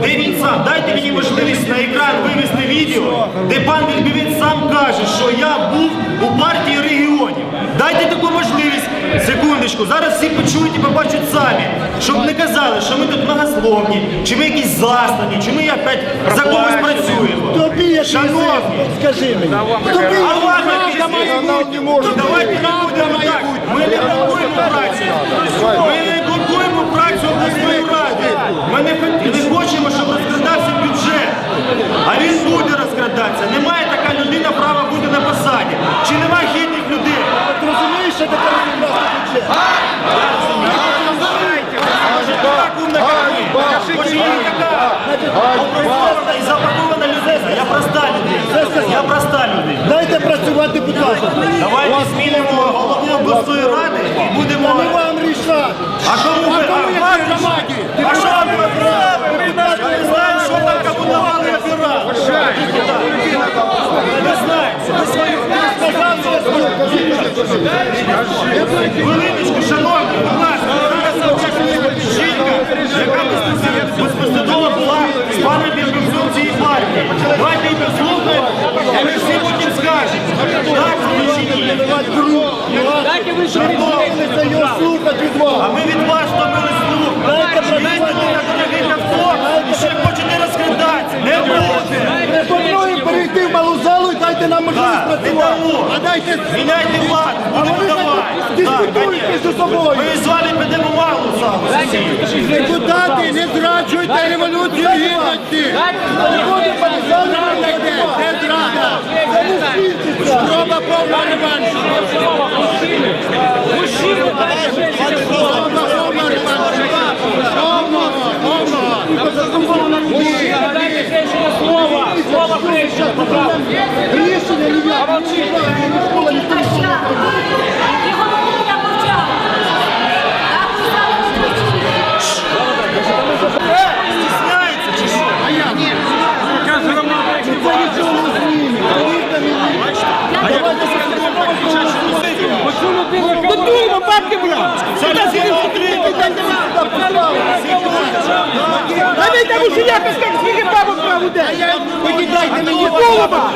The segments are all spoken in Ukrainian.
Де він сам? Дайте мені можливість на екран вивести відео, де пан Вільбівець сам каже, що я був у партії регіонів. Дайте таку можливість. Секундочку, зараз всі почують і побачать самі, щоб не казали, що ми тут многословні, чи ми якісь заслані, чи ми опять за когось працюємо. Шановні, скажи мені. А вам бути. Ну, Давайте не будемо так. Ми не блокуємо працю. Ми не блокуємо працю обласної ради. Ми не, хот- не хочемо, щоб розкрадався бюджет. А він буде. Немає така людина права бути на посаді. Чи немає гідних людей? Ти розумієш, що таке розібрати бюджет? Так умна, як я не така образована і запакована людина. Я проста людина. Я проста людина. Дайте працювати, будь ласка. Давайте змінимо голову обласної ради і будемо. А кому ви? кому А я вам громаді? А що ви обирали? Ми не знаємо, що там будували обирали. Не знаємо. Ви свою сказали, Хвилиночку, шановні, будь ласка, жінка, яка безпосередньо була з паном Бірбівцем цієї партії. Давайте її послухаємо, і ми всі потім скажемо. Так, чи ні? Дайте від. А ми від вас втомили слух. Їздите на дорогих авто дайте нам можливість працювати. А дайте Міняйте владу, будемо давати. Так, дискутують між собою. Ми з вами підемо малу залу. Депутати, не зраджуйте революцію гідності. Не буде полізали, не зрада. Це не спільниця. Спроба повного реваншу. Спроба повного реваншу. Повного, повного. Рішення ніяк. Його я Стісняється чи що? Якось як скільки бабок брав у день! Покидайте мені голуба!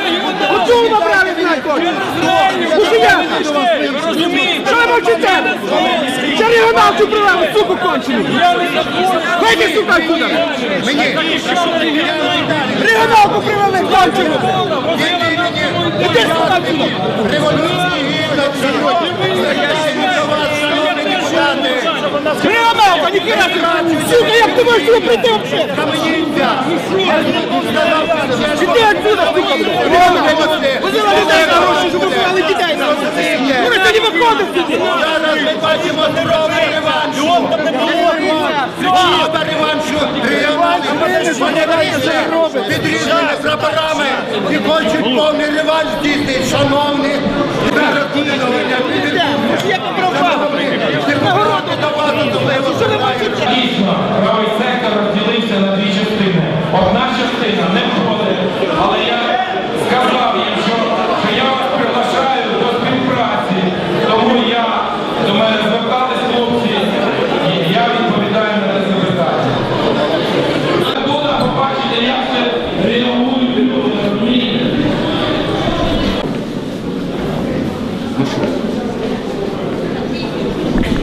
Що ви мовчите? Це регіоналцю привели, суку кончену! Вийди, сука, отсюда! Регіоналку привели, кончену! Іди, сука, отсюда! Революції шановні депутати. Регіоналка, ніхера! Сука, як ти можеш сюди прийти взагалі? Каменівця. Я не сказав, що Іди отсюда, сука! Возила людей на гроші, щоб вбивали дітей! Вони тоді виходить сюди! Зараз ми бачимо здоровий реванш. Спроба реваншу. Регіонали вони підрізаними прапорами. І хочуть повний реванш діти, Шановні, розслідування.